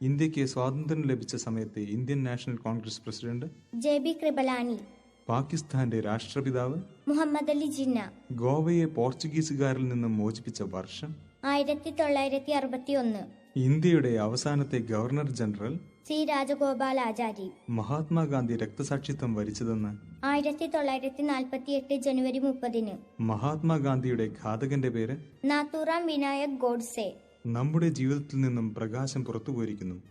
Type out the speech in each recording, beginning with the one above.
ഇന്ത്യയ്ക്ക് സ്വാതന്ത്ര്യം ലഭിച്ച സമയത്തെ Indian national congress president J B Kripalani പാകിസ്ഥാന്റെ രാഷ്ട്രപിതാവ് മുഹമ്മദ് അലി ജിന്ന ഗോവയെ പോർച്ചുഗീസുകാരിൽ നിന്നും മോചിപ്പിച്ച വർഷം ആയിരത്തി തൊള്ളായിരത്തി അറുപത്തി ഒന്ന് ഇന്ത്യയുടെ അവസാനത്തെ governor general C Rajagopalachari Mahatma Gandhi രക്തസാക്ഷിത്വം വരിച്ചതെന്ന് ആയിരത്തി തൊള്ളായിരത്തി നാൽപ്പത്തി എട്ട് ജനുവരി മുപ്പതിന്. മഹാത്മാഗാന്ധിയുടെ ഘാതകന്റെ പേര് നാത്തൂറാം വിനായക് ഗോഡ്സെ. നമ്മുടെ ജീവിതത്തിൽ നിന്നും പ്രകാശം പുറത്തു പോയിരിക്കുന്നു.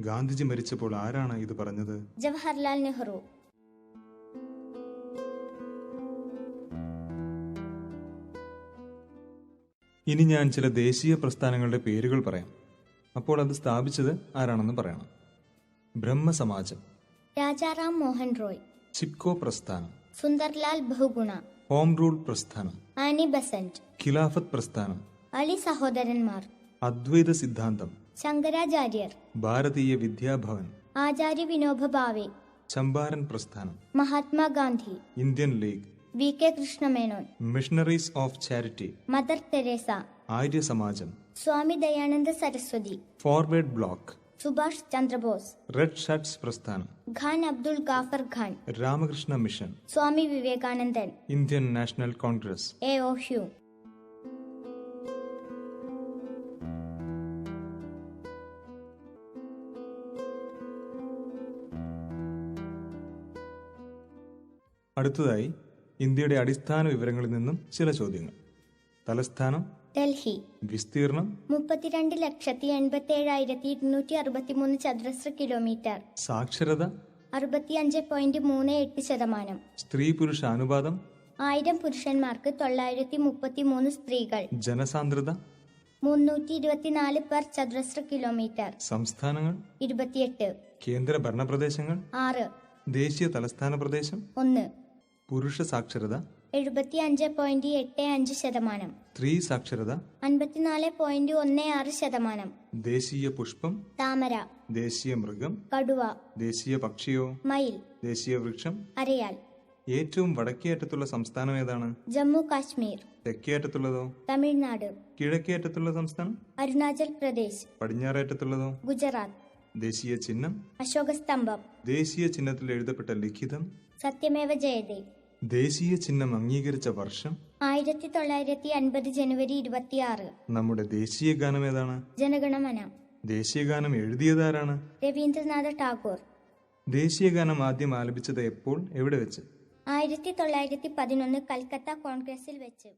ഗാന്ധിജി മരിച്ചപ്പോൾ ആരാണ് ഇത് പറഞ്ഞത്? ജവഹർലാൽ നെഹ്റു. ഇനി ഞാൻ ചില ദേശീയ പ്രസ്ഥാനങ്ങളുടെ പേരുകൾ പറയാം. അപ്പോൾ അത് സ്ഥാപിച്ചത് ആരാണെന്ന് പറയണം. ബ്രഹ്മസമാജം. രാജാറാം മോഹൻ റോയ്. ചിപ്കോ പ്രസ്ഥാനം. സുന്ദർലാൽ ബഹുഗുണ. ഹോം റൂൾ പ്രസ്ഥാനം. Annie Besant. ഖിലാഫത്ത് പ്രസ്ഥാനം. അലി സഹോദരന്മാർ. അദ്വൈത സിദ്ധാന്തം. ശങ്കരാചാര്യർ. ഭാരതീയ വിദ്യാഭവൻ. ആചാര്യ വിനോബ ഭാവെ. ചമ്പാരൻ പ്രസ്ഥാനം. Mahatma Gandhi Indian League. V K Krishna Menon. Missionaries of Charity. Mother Teresa. Arya Samaj. Swami Dayananda Saraswati. Forward Bloc. Subhash Chandra Bose. Red Shirts പ്രസ്ഥാനം. Khan Abdul Ghaffar Khan. Ramakrishna Mission. Swami Vivekanandan. Indian National Congress. A O Hume. അടുത്തതായി ഇന്ത്യയുടെ അടിസ്ഥാന വിവരങ്ങളിൽ നിന്നും ചില ചോദ്യങ്ങൾ. തലസ്ഥാനം ഡൽഹി. വിസ്തീർണം മുപ്പത്തിരണ്ട് ലക്ഷത്തി എൺപത്തി ഏഴായിരത്തി ഇരുന്നൂറ്റി അറുപത്തി മൂന്ന് ചതുരശ്ര കിലോമീറ്റർ. സാക്ഷരത അറുപത്തിയഞ്ച് പോയിന്റ് മൂന്ന് എട്ട് ശതമാനം. സ്ത്രീ പുരുഷ അനുപാതം ആയിരം പുരുഷന്മാർക്ക് തൊള്ളായിരത്തി മുപ്പത്തി മൂന്ന് സ്ത്രീകൾ. ജനസാന്ദ്രത മുന്നൂറ്റി ഇരുപത്തിനാല് പെർ ചതുരശ്ര കിലോമീറ്റർ. സംസ്ഥാനങ്ങൾ ഇരുപത്തിയെട്ട്. കേന്ദ്ര ഭരണപ്രദേശങ്ങൾ ആറ്. ദേശീയ തലസ്ഥാന പ്രദേശം? ഒന്ന്. പുരുഷ സാക്ഷരത? എഴുപത്തി അഞ്ച് പോയിന്റ് എട്ട് അഞ്ച് ശതമാനം. സ്ത്രീ സാക്ഷരത? അൻപത്തിനാല് പോയിന്റ് ഒന്ന് ആറ് ശതമാനം. ദേശീയ പുഷ്പം? താമര. ദേശീയ മൃഗം? കടുവ. ദേശീയ പക്ഷിയോ? മയിൽ. ദേശീയ വൃക്ഷം? അരയാൽ. ഏറ്റവും വടക്കേ അറ്റത്തുള്ള സംസ്ഥാനം ഏതാണ്? ജമ്മു കാശ്മീർ. തെക്കേ അറ്റത്തുള്ളതോ? തമിഴ്നാട്. കിഴക്കേ അറ്റത്തുള്ള സംസ്ഥാനം? അരുണാചൽ പ്രദേശ്. പടിഞ്ഞാറേ അറ്റത്തുള്ളതോ? ഗുജറാത്ത്. ദേശീയ ചിഹ്നം. അശോകസ്തംഭം. ദേശീയ ചിഹ്നത്തിൽ എഴുതപ്പെട്ട ലിഖിതം. സത്യമേവ ജയതേ. ദേശീയ ചിഹ്നം അംഗീകരിച്ച വർഷം. ആയിരത്തി തൊള്ളായിരത്തി അൻപത് ജനുവരി ഇരുപത്തിയാറ്. നമ്മുടെ ദേശീയ ഗാനം ഏതാണ്? ജനഗണമന. ദേശീയ ഗാനം എഴുതിയതാരാണ്? രവീന്ദ്രനാഥ ടാഗോർ. ദേശീയ ഗാനം ആദ്യം ആലപിച്ചത് എപ്പോൾ? എവിടെ വെച്ച്? ആയിരത്തി തൊള്ളായിരത്തി പതിനൊന്ന് കൽക്കത്ത കോൺഗ്രസിൽ വെച്ച്.